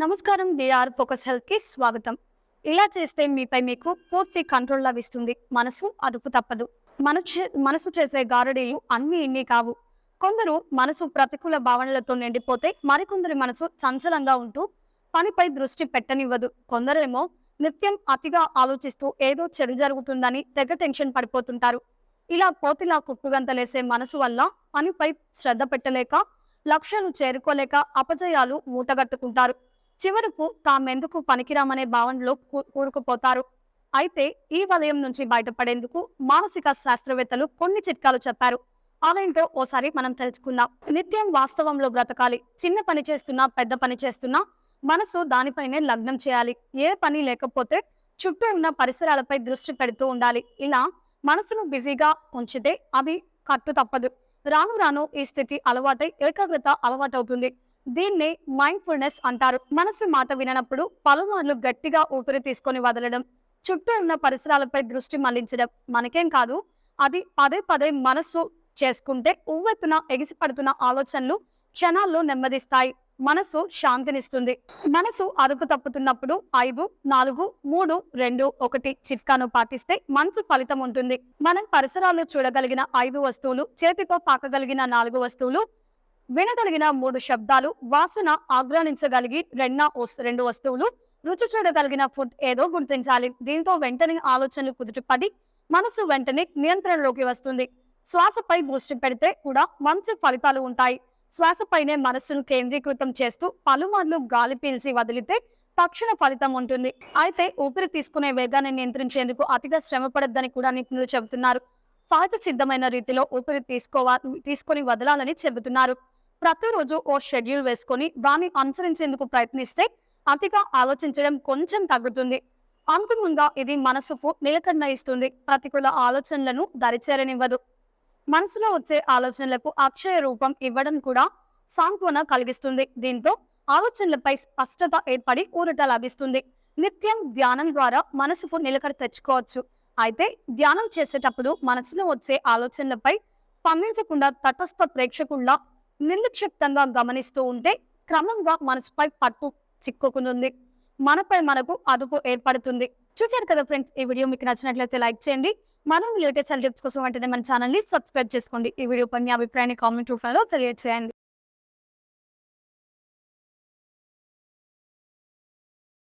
నమస్కారం DR focus హెల్త్కి స్వాగతం. ఇలా చేస్తే మీపై మీకు పూర్తి కంట్రోల్ లభిస్తుంది. మనసు అదుపు తప్పదు. మనసు మనసు చేసే గారడీలు అన్ని ఇన్ని కావు. కొందరు మనసు ప్రతికూల భావనలతో నిండిపోతే మరికొందరి మనసు చంచలంగా ఉంటూ పనిపై దృష్టి పెట్టనివ్వదు. కొందరేమో నిత్యం అతిగా ఆలోచిస్తూ ఏదో చెడు జరుగుతుందని తెగ టెన్షన్ పడిపోతుంటారు. ఇలా కోతిలా కుక్కుగంతలేసే మనసు వల్ల పనిపై శ్రద్ధ పెట్టలేక లక్ష్యాలు చేరుకోలేక అపజయాలు మూటగట్టుకుంటారు. చివరకు తామెందుకు పనికిరామనే భావనలో కూరుకుపోతారు. అయితే ఈ వలయం నుంచి బయటపడేందుకు మానసిక శాస్త్రవేత్తలు కొన్ని చిట్కాలు చెప్పారు. అవేంటో ఓసారి మనం తెలుసుకుందాం. నిత్యం వాస్తవంలో బ్రతకాలి. చిన్న పని చేస్తున్నా పెద్ద పని చేస్తున్నా మనసు దానిపైనే లగ్నం చేయాలి. ఏ పని లేకపోతే చుట్టూ ఉన్న పరిసరాలపై దృష్టి పెడుతూ ఉండాలి. ఇలా మనసును బిజీగా ఉంచితే అవి కట్టు తప్పదు రాను రాను ఈ స్థితి అలవాటై ఏకాగ్రత అలవాటవుతుంది. దీన్నే మైండ్ఫుల్నెస్ అంటారు. మనసు మాట విననప్పుడు పలుమార్లు గట్టిగా ఊపిరి తీసుకొని వదలడం చుట్టూ ఉన్న పరిసరాలపై దృష్టి మళ్ళించడం మనకేం కాదు. అది పదే పదే మనసు చేసుకుంటే ఉవ్వెత్తున ఎగిసిపడుతున్న ఆలోచనలు క్షణాల్లో నెమ్మదిస్తాయి. మనసు శాంతినిస్తుంది. మనసు అదుపు తప్పుతున్నప్పుడు ఐదు నాలుగు మూడు రెండు ఒకటి చిట్కాను పాటిస్తే మంచి ఫలితం ఉంటుంది. మనం పరిసరాల్లో చూడగలిగిన ఐదు వస్తువులు చేతితో పాకగలిగిన నాలుగు వస్తువులు వినగలిగిన మూడు శబ్దాలు వాసన ఆగ్రహించగలిగి రెండ రెండు వస్తువులు రుచి చూడగలిగిన ఫుడ్ ఏదో గుర్తించాలి. దీంతో వెంటనే ఆలోచనలు కుదుటపడి మనసు వెంటనే నియంత్రణలోకి వస్తుంది. శ్వాసపై దృష్టి పెడితే కూడా మంచి ఫలితాలు ఉంటాయి. శ్వాసపైనే మనస్సును కేంద్రీకృతం చేస్తూ పలుమార్లు గాలి పీల్చి వదిలితే తక్షణ ఫలితం ఉంటుంది. అయితే ఊపిరి తీసుకునే వేగాన్ని నియంత్రించేందుకు అతిగా శ్రమపడద్దని కూడా నిపుణులు చెబుతున్నారు. సహజ సిద్ధమైన రీతిలో ఊపిరి తీసుకోవా తీసుకొని వదలాలని చెబుతున్నారు. ప్రతిరోజు ఓ షెడ్యూల్ వేసుకొని దాన్ని అనుసరించేందుకు ప్రయత్నిస్తే అతిగా ఆలోచించడం కొంచెం తగ్గుతుంది. అంతిమంగా ఇది మనసుకు నిలకడన ఇస్తుంది. ప్రతికూల ఆలోచనలను దరిచేరనివ్వదు. మనసులో వచ్చే ఆలోచనలకు అక్షయ రూపం ఇవ్వడం కూడా సాంత్వన కలిగిస్తుంది. దీంతో ఆలోచనలపై స్పష్టత ఏర్పడి ఊరట లభిస్తుంది. నిత్యం ధ్యానం ద్వారా మనసుకు నిలకడ తెచ్చుకోవచ్చు. అయితే ధ్యానం చేసేటప్పుడు మనసులో వచ్చే ఆలోచనలపై స్పందించకుండా తటస్థ ప్రేక్షకుల్లా నిర్లిక్షిప్తంగా గమనిస్తూ ఉంటే క్రమంగా మనసుపై పట్టు చిక్కుకుంటుంది. మనపై మనకు అదుపు ఏర్పడుతుంది. చూశారు కదా ఫ్రెండ్స్ ఈ వీడియో మీకు నచ్చినట్లయితే లైక్ చేయండి. మనం లేటెస్ట్ టిప్స్ కోసం వెంటనే మన ఛానల్ని సబ్స్క్రైబ్ చేసుకోండి. ఈ వీడియో పని అభిప్రాయాన్ని కామెంట్ రూపంలో తెలియజేయండి